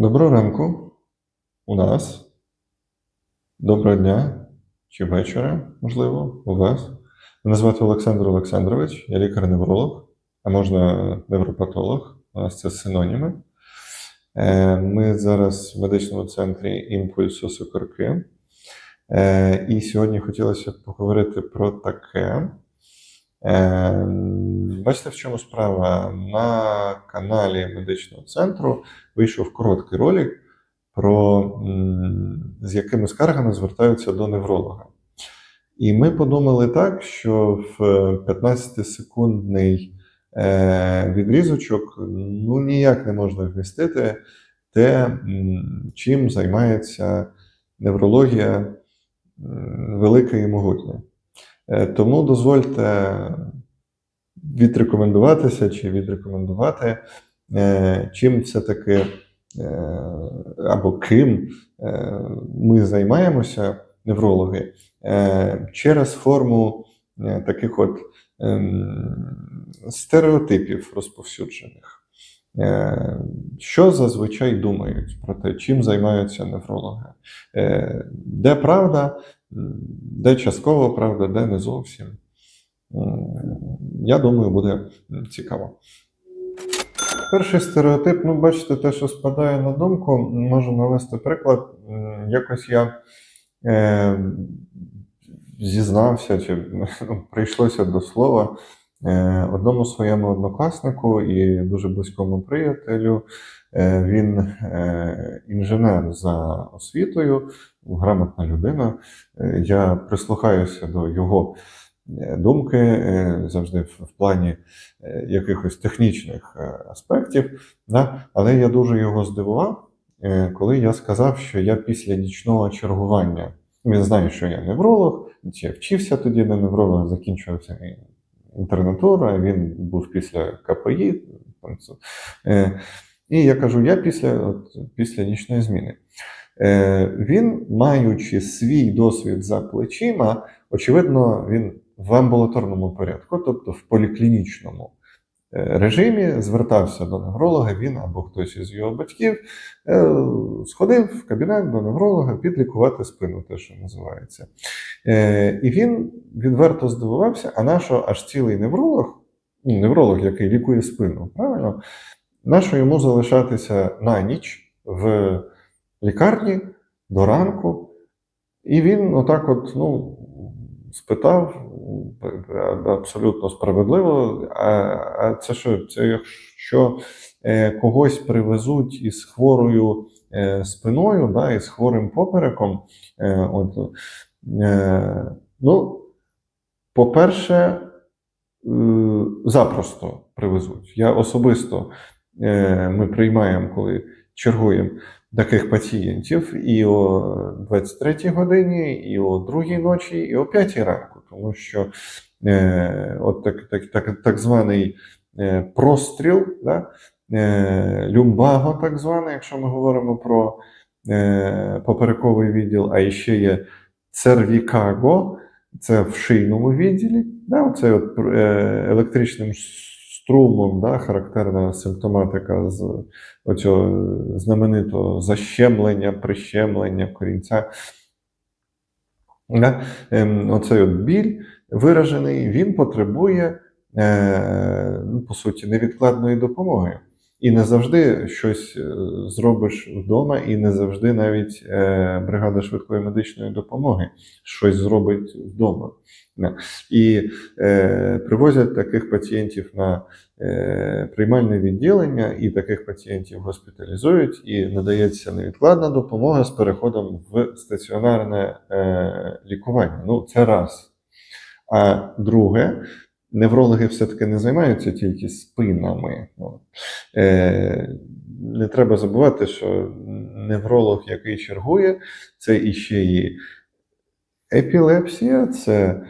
Доброго ранку у нас. Доброго дня чи вечора, можливо, у вас. Мене звати Олександр Олександрович, я лікар-невролог, а можна невропатолог. У нас це синоніми. Е, Ми зараз в медичному центрі імпульсу Сокорки. Е, І сьогодні хотілося поговорити про таке. Е, Бачите, в чому справа? На каналі медичного центру вийшов короткий ролик про з якими скаргами звертаються до невролога. І ми подумали так, що в 15-секундний е, відрізочок ну, ніяк не можна вмістити те, чим займається неврологія велика і могутня. Е, Тому дозвольте відрекомендуватися чи відрекомендувати, е, чим це таки е, або ким ми займаємося, неврологи, через форму таких от ем, стереотипів розповсюджених. Що зазвичай думають про те, чим займаються неврологи? Де правда, де частково правда, де не зовсім. Я думаю, буде цікаво. Перший стереотип, ну, бачите, те, що спадає на думку, можу навести приклад. Якось я е, зізнався, чи ну, прийшлося до слова е, одному своєму однокласнику і дуже близькому приятелю. Е, він е, інженер за освітою, грамотна людина. Е, я прислухаюся до його е, думки е, завжди в, плані якихось технічних аспектів. Але я дуже його здивував, коли я сказав, що я після нічного чергування. Він знає, що я невролог, чи я вчився тоді на невролога, закінчувався інтернатура, він був після КПІ. І я кажу: я після, от, після нічної зміни. Е, Він, маючи свій досвід за плечима, очевидно, він в амбулаторному порядку, тобто в поліклінічному е, режимі, звертався до невролога, він або хтось із його батьків е, сходив в кабінет до невролога підлікувати спину, те, що називається. І він відверто здивувався, а нащо аж цілий невролог, ну, невролог, який лікує спину, правильно? Нащо йому залишатися на ніч в лікарні до ранку? І він отак от, ну, спитав абсолютно справедливо, а, а це що? Це якщо е, когось привезуть із хворою е, спиною, да, із хворим попереком, е, от, ну, по-перше, запросто привезуть. Я особисто ми приймаємо, коли чергуємо таких пацієнтів і о 23-й годині, і о 2-й ночі, і о 5-й ранку, тому що е, от так, так, так, так званий е, простріл, да, е, люмбаго, так званий, якщо ми говоримо про е, поперековий відділ, а ще є цервікаго, це в шийному відділі, да, це от, е, електричним струмом, да, характерна симптоматика з оцього знаменитого защемлення, прищемлення корінця. Да? Ем, Оцей от біль виражений, він потребує, е, ну, по суті, невідкладної допомоги. І не завжди щось е, зробиш вдома, і не завжди навіть е, бригада швидкої медичної допомоги щось зробить вдома. І е, привозять таких пацієнтів на приймальне відділення, і таких пацієнтів госпіталізують, і надається невідкладна допомога з переходом в стаціонарне лікування. Ну, це раз. А друге, неврологи все-таки не займаються тільки спинами. Е, не треба забувати, що невролог, який чергує, це іще і епілепсія, це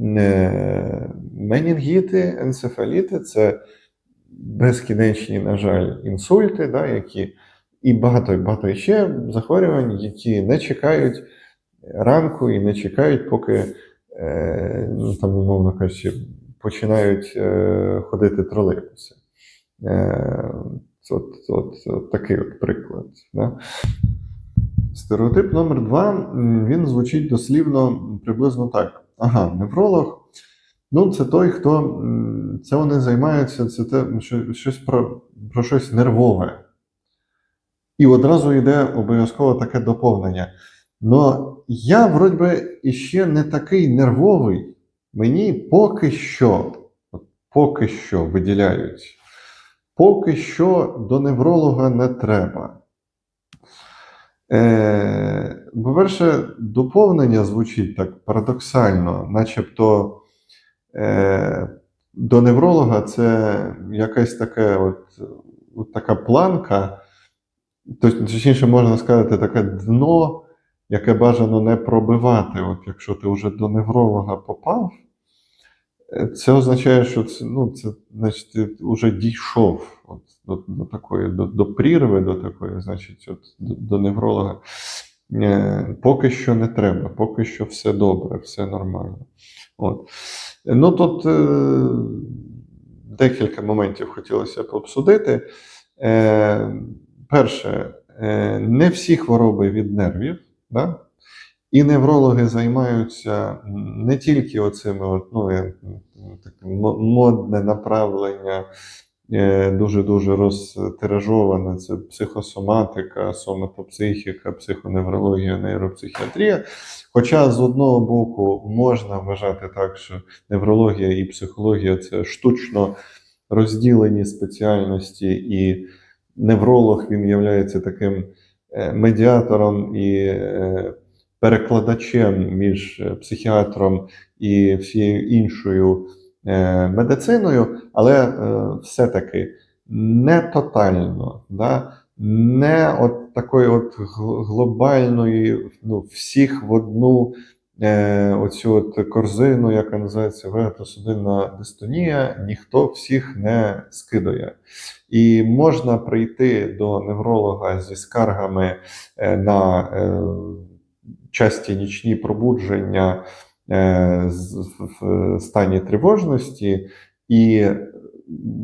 е, менінгіти, енцефаліти, це безкінечні, на жаль, інсульти, да, які, і багато багато ще захворювань, які не чекають ранку і не чекають, поки, е, ну, там, умовно кажучи, починають е, ходити тролейбуси. Е, от, от, от такий от приклад. Да? Стереотип номер два він звучить дослівно приблизно так. Ага, невролог. Ну, це той, хто це вони займаються, це те, що, щось про, про щось нервове. І одразу йде обов'язково таке доповнення. Но я, вроді іще не такий нервовий. Мені поки що, поки що виділяють, поки що до невролога не треба. Е, по-перше, доповнення звучить так парадоксально, начебто е, до невролога це якась таке от, от така планка, точніше можна сказати, таке дно, яке бажано не пробивати. От якщо ти вже до невролога попав, е, це означає, що це, ну, це значить, ти вже дійшов от, до, до такої, до, до прірви, до такої, значить, от, до, до невролога. Е, Поки що не треба, поки що все добре, все нормально. От. Ну тут е, декілька моментів хотілося б обсудити. Е, перше, е, не всі хвороби від нервів, да? і неврологи займаються не тільки оцими, ну, модне направлення, е, дуже-дуже розтиражоване, це психосоматика, соматопсихіка, психоневрологія, нейропсихіатрія. Хоча з одного боку можна вважати так, що неврологія і психологія це штучно розділені спеціальності, і невролог він є таким медіатором і е, перекладачем між е, психіатром і всією іншою е, медициною, але е, все-таки не тотально, да? не от такої от глобальної, ну, всіх в одну е, оцю от корзину, яка називається вегетосудинна дистонія, ніхто всіх не скидає. І можна прийти до невролога зі скаргами е, на е, часті нічні пробудження в стані тривожності, і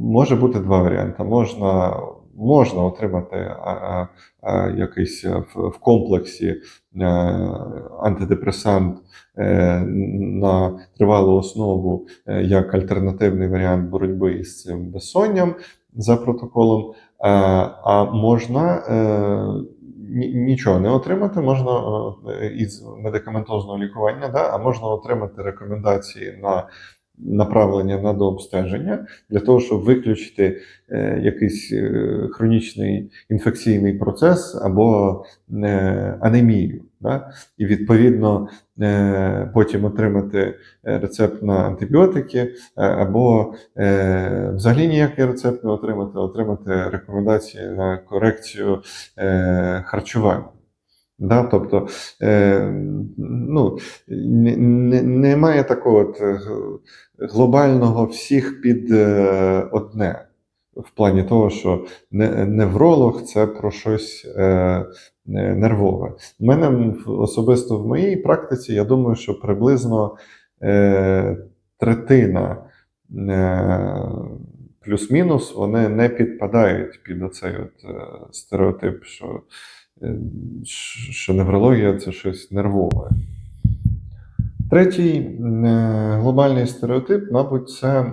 може бути два варіанти. Можна, можна отримати а, а, а, якийсь е, в, комплексі е, антидепресант е, на тривалу основу е, як альтернативний варіант боротьби із цим безсонням за протоколом. Е, А можна е, нічого не отримати, можна е, із медикаментозного лікування, да, а можна отримати рекомендації на направлення на дообстеження для того, щоб виключити е, якийсь е, хронічний інфекційний процес або е, анемію. Да? І відповідно потім отримати рецепт на антибіотики, або взагалі ніякий рецепт не отримати, отримати рекомендації на корекцію харчування. Да, тобто е, ну, не- не- немає такого от, е, глобального всіх під е, одне. В плані того, що невролог це про щось е, е, нервове. У мене особисто в моїй практиці, я думаю, що приблизно е, третина е, плюс-мінус вони не підпадають під оцей от, е, стереотип, що, що неврологія це щось нервове. Третій е, глобальний стереотип, мабуть, це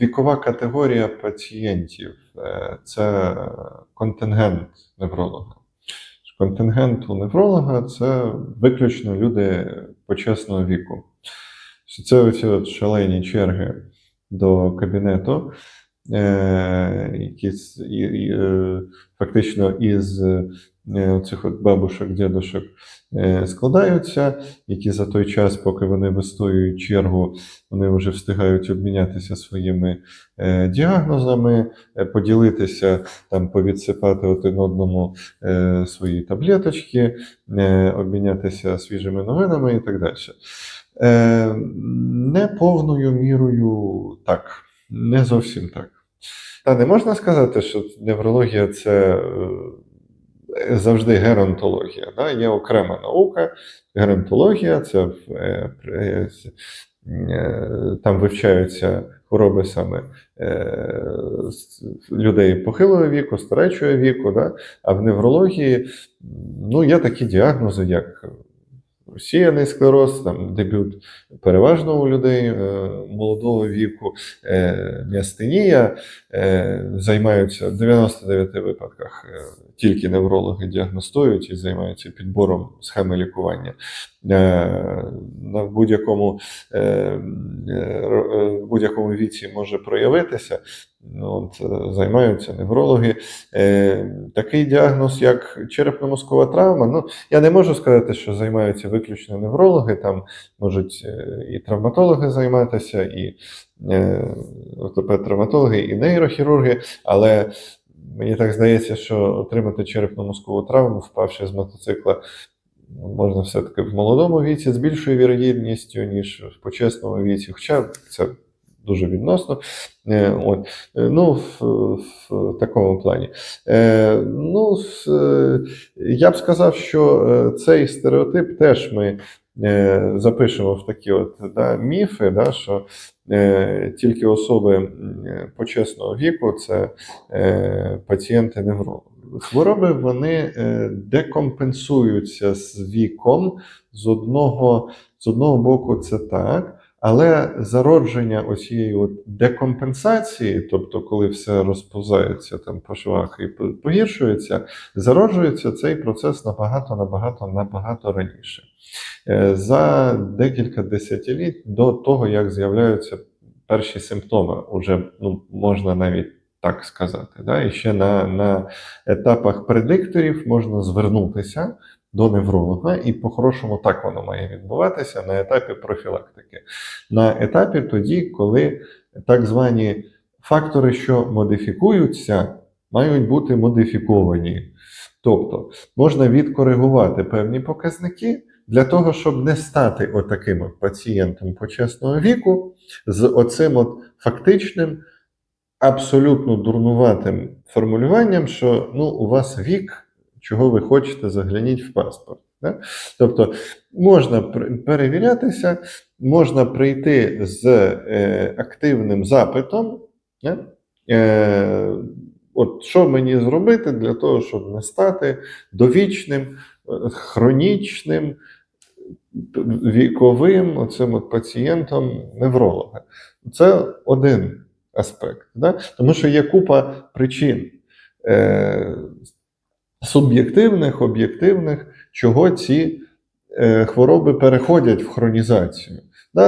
вікова категорія пацієнтів. Е, Це контингент невролога. Контингент у невролога це виключно люди почесного віку. Це оці от шалені черги до кабінету, е, які і, і, е, фактично із е, цих от бабушок, дідушок складаються, які за той час, поки вони вистоюють чергу, вони вже встигають обмінятися своїми діагнозами, поділитися, там, повідсипати один одному свої таблеточки, обмінятися свіжими новинами і так далі. Не повною мірою так, не зовсім так. Та не можна сказати, що неврологія це е, завжди геронтологія. Да? Є окрема наука. Геронтологія це е, е, там вивчаються хвороби саме людей похилого віку, старечого віку, да? а в неврології ну, є такі діагнози, як розсіяний склероз, там, дебют переважно у людей е, молодого віку, м'ястинія е, займаються в 99 випадках е, тільки неврологи діагностують і займаються підбором схеми лікування. Е, на будь-якому, е, е, будь-якому віці може проявитися. Ну, От, займаються неврологи. Такий діагноз, як черепно-мозкова травма. Ну, я не можу сказати, що займаються виключно неврологи, там можуть і травматологи займатися, і ортопед-травматологи, і нейрохірурги, але мені так здається, що отримати черепно-мозкову травму, впавши з мотоцикла, можна все-таки в молодому віці з більшою вірогідністю, ніж в почесному віці, хоча це дуже відносно. Е, От. Е, Ну, в, в такому плані. Е, ну, я б сказав, що цей стереотип теж ми е, запишемо в такі от да, міфи, да, що е, тільки особи почесного віку це е, пацієнти неврологи. Хвороби вони е, декомпенсуються з віком. З одного, з одного боку, це так. Але зародження оцієї от декомпенсації, тобто коли все розповзається там по швах і погіршується, зароджується цей процес набагато, набагато, набагато раніше. Е, За декілька десятиліть до того, як з'являються перші симптоми, уже ну, можна навіть так сказати. Да? І ще на, на етапах предикторів можна звернутися до невролога, і по-хорошому так воно має відбуватися на етапі профілактики. На етапі тоді, коли так звані фактори, що модифікуються, мають бути модифіковані. Тобто можна відкоригувати певні показники для того, щоб не стати отаким от пацієнтом почесного віку з оцим от фактичним, абсолютно дурнуватим формулюванням, що ну, у вас вік, чого ви хочете, загляніть в паспорт. Да? Тобто можна перевірятися, можна прийти з е, активним запитом. Да? Е, от що мені зробити для того, щоб не стати довічним, е, хронічним, віковим оцим от пацієнтом невролога. Це один аспект. Да? Тому що є купа причин е, суб'єктивних, об'єктивних, чого ці е, хвороби переходять в хронізацію.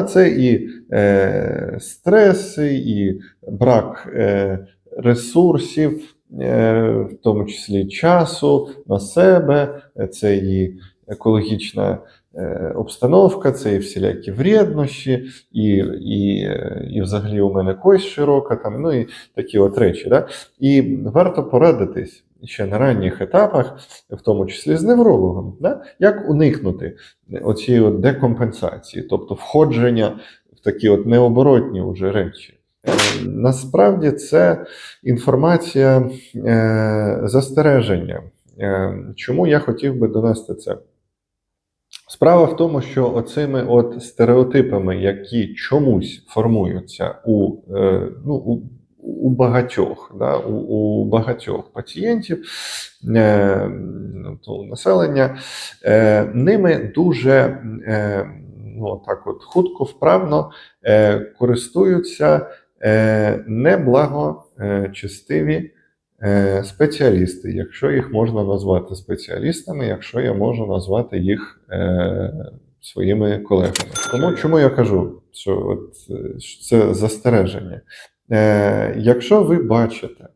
Це і е, стреси, і брак е, ресурсів, в тому числі часу на себе, це і екологічна обстановка, це і всілякі вреднощі, і, і, е, і взагалі у мене кость широка, там, ну і такі от речі. Да? І варто порадитись ще на ранніх етапах, в тому числі з неврологом, да? як уникнути оцієї от декомпенсації, тобто входження в такі от необоротні вже речі. Е, Насправді це інформація е, застереження. Е, Чому я хотів би донести це? Справа в тому, що оцими от стереотипами, які чомусь формуються у, е, ну, у, у багатьох, да, у, у багатьох пацієнтів, е, ну, населення, е, ними дуже е, ну, так от, хутко, вправно користуються е, неблагочестиві спеціалісти, якщо їх можна назвати спеціалістами, якщо я можу назвати їх е, своїми колегами. Тому чому я кажу, що от, е, це застереження? Е, якщо ви бачите,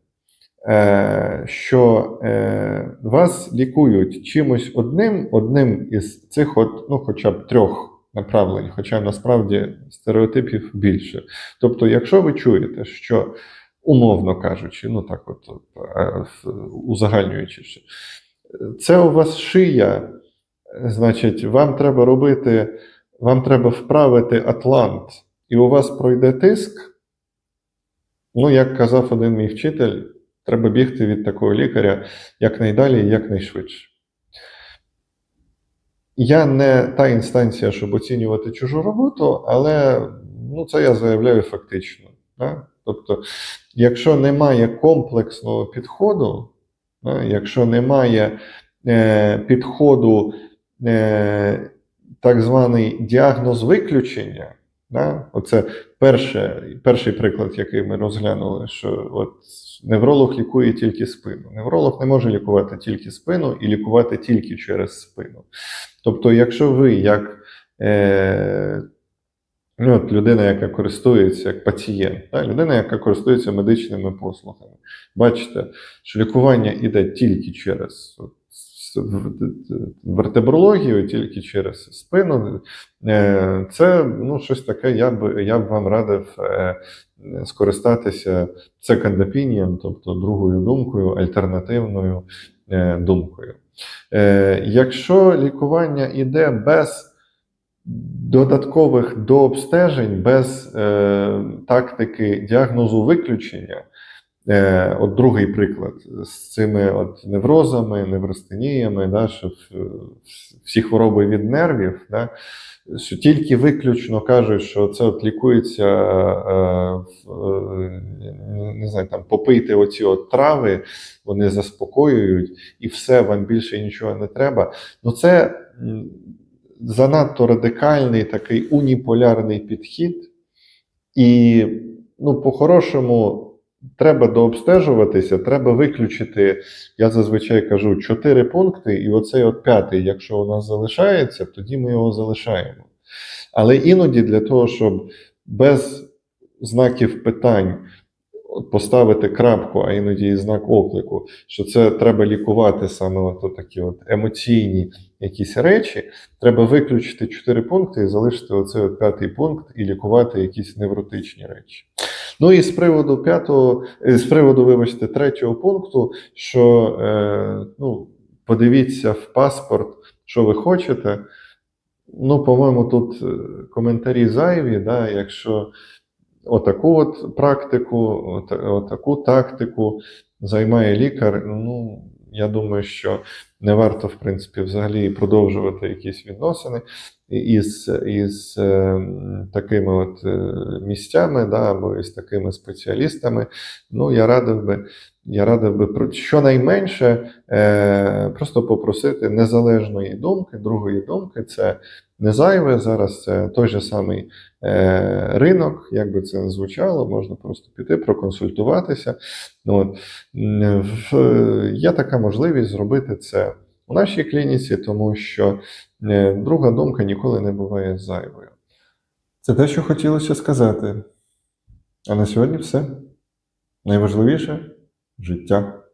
е, що е, вас лікують чимось одним, одним із цих, от, ну, хоча б трьох направлень, хоча насправді стереотипів більше. Тобто, якщо ви чуєте, що умовно кажучи, ну так, от е, узагальнюючи, це у вас шия, значить, вам треба робити, вам треба вправити атлант, і у вас пройде тиск. Ну, як казав один мій вчитель, треба бігти від такого лікаря якнайдалі і якнайшвидше. Я не та інстанція, щоб оцінювати чужу роботу, але ну, це я заявляю фактично. Да? Тобто, якщо немає комплексного підходу, якщо немає е, підходу, е, так званий діагноз виключення, да, оце перше, перший приклад, який ми розглянули, що от невролог лікує тільки спину. Невролог не може лікувати тільки спину і лікувати тільки через спину. Тобто, якщо ви як е, ну, от людина, яка користується як пацієнт, да, людина, яка користується медичними послугами, бачите, що лікування йде тільки через вертебрологію, тільки через спину, е, це ну, щось таке, я б, я б вам радив е, скористатися second opinion, тобто другою думкою, альтернативною е, думкою. Якщо лікування йде без додаткових дообстежень, без е, тактики діагнозу виключення, е, от другий приклад з цими от неврозами, невростеніями, да, що всі хвороби від нервів, да, що тільки виключно кажуть, що це от лікується, е, е, не знаю, там попийте оці от трави, вони заспокоюють, і все, вам більше нічого не треба. Ну це занадто радикальний такий уніполярний підхід, і ну, по-хорошому. Треба дообстежуватися, треба виключити, я зазвичай кажу, чотири пункти, і оцей от п'ятий, якщо у нас залишається, тоді ми його залишаємо. Але іноді для того, щоб без знаків питань поставити крапку, а іноді і знак оклику, що це треба лікувати саме от такі от емоційні якісь речі, треба виключити чотири пункти і залишити оцей от п'ятий пункт і лікувати якісь невротичні речі. Ну і з приводу п'ятого, е, з приводу, вибачте, третього пункту, що е, ну, подивіться в паспорт, що ви хочете. Ну, по-моєму, тут е, коментарі зайві, да, якщо отаку от практику, от, отаку тактику займає лікар, ну, я думаю, що не варто, в принципі, взагалі продовжувати якісь відносини із, із е, такими от е, місцями, да, або із такими спеціалістами. Ну, я радив би, я радив би щонайменше е, просто попросити незалежної думки, другої думки. Це не зайве. Зараз це той же самий е, ринок, як би це не звучало, можна просто піти, проконсультуватися. От. В- Є така можливість зробити це у нашій клініці, тому що е, друга думка ніколи не буває зайвою. Це те, що хотілося сказати. А на сьогодні все. Найважливіше життя.